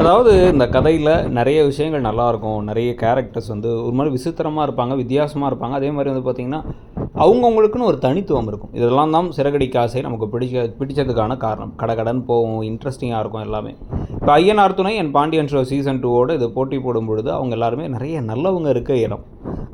அதாவது இந்த கதையில் நிறைய விஷயங்கள் நல்லாயிருக்கும். நிறைய கேரக்டர்ஸ் வந்து ஒரு மாதிரி விசித்திரமாக இருப்பாங்க, வித்தியாசமாக இருப்பாங்க. அதே மாதிரி வந்து பார்த்திங்கன்னா அவங்கவுங்களுக்குன்னு ஒரு தனித்துவம் இருக்கும். இதெல்லாம் தான் சிறகடிக்க ஆசை நமக்கு பிடிச்ச பிடிச்சதுக்கான காரணம். கடகடன்னு போகும், இன்ட்ரெஸ்டிங்காக இருக்கும் எல்லாமே. இப்போ ஐயனார் துணை என் பாண்டியன் ஷோ சீசன் டூவோடு இது போட்டி போடும்பொழுது, அவங்க எல்லாருமே நிறைய நல்லவங்க இருக்க இடம்.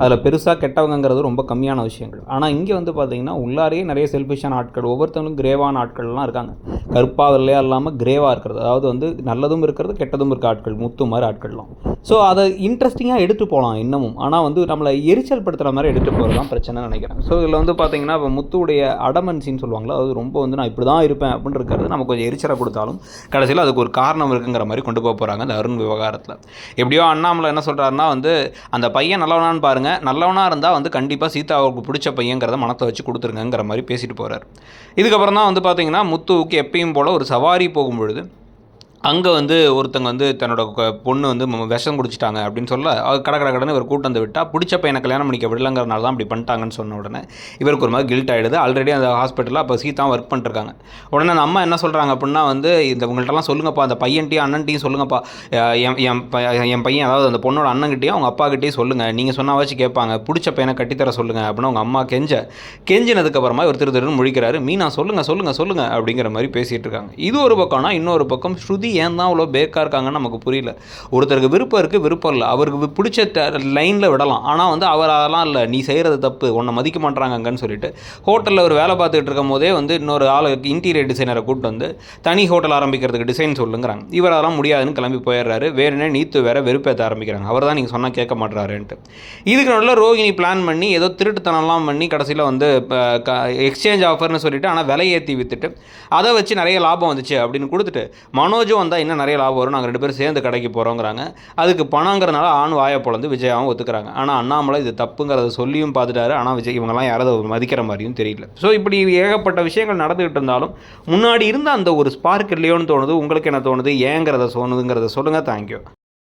அதில் பெருசாக கெட்டவங்கிறது ரொம்ப கம்மியான விஷயங்கள். ஆனால் இங்கே வந்து பார்த்தீங்கன்னா, உள்ளாரையே நிறைய செல்ஃபிஷான ஆட்கள், ஒவ்வொருத்தவங்களும் கிரேவான ஆட்கள்லாம் இருக்காங்க. கருப்பா, இல்லாமல் கிரேவாக இருக்கிறது. அதாவது வந்து நல்லதும் இருக்கிறது, கெட்டதும் இருக்க ஆட்கள். முத்து மாதிரி ஆட்கள்லாம். ஸோ அதை இன்ட்ரெஸ்டிங்காக எடுத்து போகலாம் இன்னமும். ஆனால் வந்து நம்மளை எரிச்சல் படுத்துகிற மாதிரி எடுத்து போகிறது தான் பிரச்சனைன்னு நினைக்கிறேன் ஸோ இதில் வந்து பார்த்தீங்கன்னா, இப்போ முத்துவுடைய அடமன்சின்னு சொல்லுவாங்களா அதாவது ரொம்ப வந்து நான் இப்படி தான் இருப்பேன் அப்படின்னு இருக்கிறது நமக்கு கொஞ்சம் எரிச்சலை கொடுத்தாலும் கடைசியில் அதுக்கு ஒரு காரணம் இருக்குங்கிற மாதிரி கொண்டு போக போகிறாங்க அந்த அருண் விவகாரத்தில் எப்படியோ அண்ணாமலை என்ன சொல்கிறாருன்னா வந்து, அந்த பையன் நல்லவனான்னு பாருங்கள் நல்லவனாக இருந்தால் வந்து கண்டிப்பாக சீதாவுக்கு பிடிச்ச பையன்ங்கிறத மனத்தை வச்சு கொடுத்துருங்கிற மாதிரி பேசிட்டு போகிறார் இதுக்கப்புறம் தான் வந்து பார்த்தீங்கன்னா, முத்துவுக்கு எப்பயும் போல ஒரு சவாரி போகும்பொழுது, அங்கே வந்து ஒருத்தங்க வந்து தன்னோட பொண்ணு வந்து விஷம் குடிச்சிட்டாங்க அப்படின்னு சொல்ல, அவர் கட கட இவர் கூட்டம் வந்து விட்டால் பிடிச்ச பையனை கல்யாணம் பண்ணிக்க விடலங்கிறனால தான் அப்படி பண்ணிட்டாங்கன்னு சொன்ன உடனே, இவருக்கு ஒரு மாதிரி கில்ட் ஆகிடுது ஆல்ரெடி அந்த ஹாஸ்பிட்டலில் அப்போ சீதாவும் ஒர்க் பண்ணிட்டுருக்காங்க. உடனே அந்த அம்மா என்ன சொல்கிறாங்க அப்படின்னா வந்து, இந்த உங்கள்கிட்டலாம் சொல்லுங்கப்பா, அந்த பையன்ட்டையும் அண்ணன்ட்டையும் சொல்லுங்கப்பா. என் என் என் பையன் அதாவது அந்த பொண்ணோட அண்ணன்கிட்டையும் அவங்க அப்பாகிட்டயும் சொல்லுங்கள் நீங்கள் சொன்னாவாச்சும் கேட்பாங்க. பிடிச்ச பையனை கட்டித்தர சொல்லுங்க அப்படின்னு அவங்க அம்மா கெஞ்ச, கெஞ்சினதுக்கப்புறமா இவர் திரு திருன்னு முழிக்கிறாரு. மீனா சொல்லுங்கள் சொல்லுங்கள் சொல்லுங்கள் அப்படிங்கிற மாதிரி பேசிகிட்டு இருக்காங்க. இது ஒரு பக்கம்னா, இன்னொரு பக்கம் ஸ்ருதி ஏன் தான் அவ்வளோ பேக்காக இருக்காங்கன்னு நமக்கு புரியல. ஒருத்தருக்கு விருப்பம் இருக்கு, விருப்பம் இல்லை அவருக்கு பிடிச்ச லைனில் விடலாம். ஆனால் வந்து அவர் அதெல்லாம் இல்லை நீ செய்கிறது தப்பு. உன்னை மதிக்க மாட்றாங்க அங்கன்னு சொல்லிட்டு, ஹோட்டலில் ஒரு வேலை பார்த்துட்டு இருக்கும்போதே வந்து இன்னொரு ஆள இன்டீரியர் டிசைனரை கூட்டு வந்து, தனி ஹோட்டல் ஆரம்பிக்கிறதுக்கு டிசைன் சொல்லுங்கிறாங்க. இவர் அதெல்லாம் முடியாதுன்னு கிளம்பி போயிடுறாரு. வேறுனே நீத்து வேற வெறுப்பேற்ற ஆரம்பிக்கிறாங்க. அவர் தான் நீங்கள் சொன்னால் கேட்க மாட்றாருன்ட்டு. இதுக்கு நடுவுல ரோஹிணி பிளான் பண்ணி, ஏதோ திருட்டுத்தனம்லாம் பண்ணி கடைசியில் வந்து எக்ஸ்சேஞ்ச் ஆஃபர்னு சொல்லிட்டு, ஆனால் விலை ஏற்றி விற்றுட்டு அதை வச்சு நிறைய லாபம் வந்துச்சு அப்படின்னு கொடுத்துட்டு மனோஜும் வந்தால் இன்னும் நிறைய லாபம் வரும். நாங்கள் ரெண்டு பேரும் சேர்ந்து கடைக்கு போகிறோங்கிறாங்க அதுக்கு பணங்கிறனால ஆண் வாயை பொழந்து விஜயாவும் ஒத்துக்கிறாங்க. ஆனால் அண்ணாமலை இது தப்புங்கிறத சொல்லியும் பார்த்துட்டாரு. ஆனால் விஜய் இவங்கெல்லாம் யாராவது மதிக்கிற மாதிரியும் தெரியல. ஸோ இப்படி ஏகப்பட்ட விஷயங்கள் நடந்துகிட்டு இருந்தாலும், முன்னாடி இருந்த அந்த ஒரு ஸ்பார்க் இல்லையோன்னு தோணுது. உங்களுக்கு என்ன தோணுது? ஏங்கிறத தோணுதுங்கிறத சொல்லுங்கள் தேங்க்யூ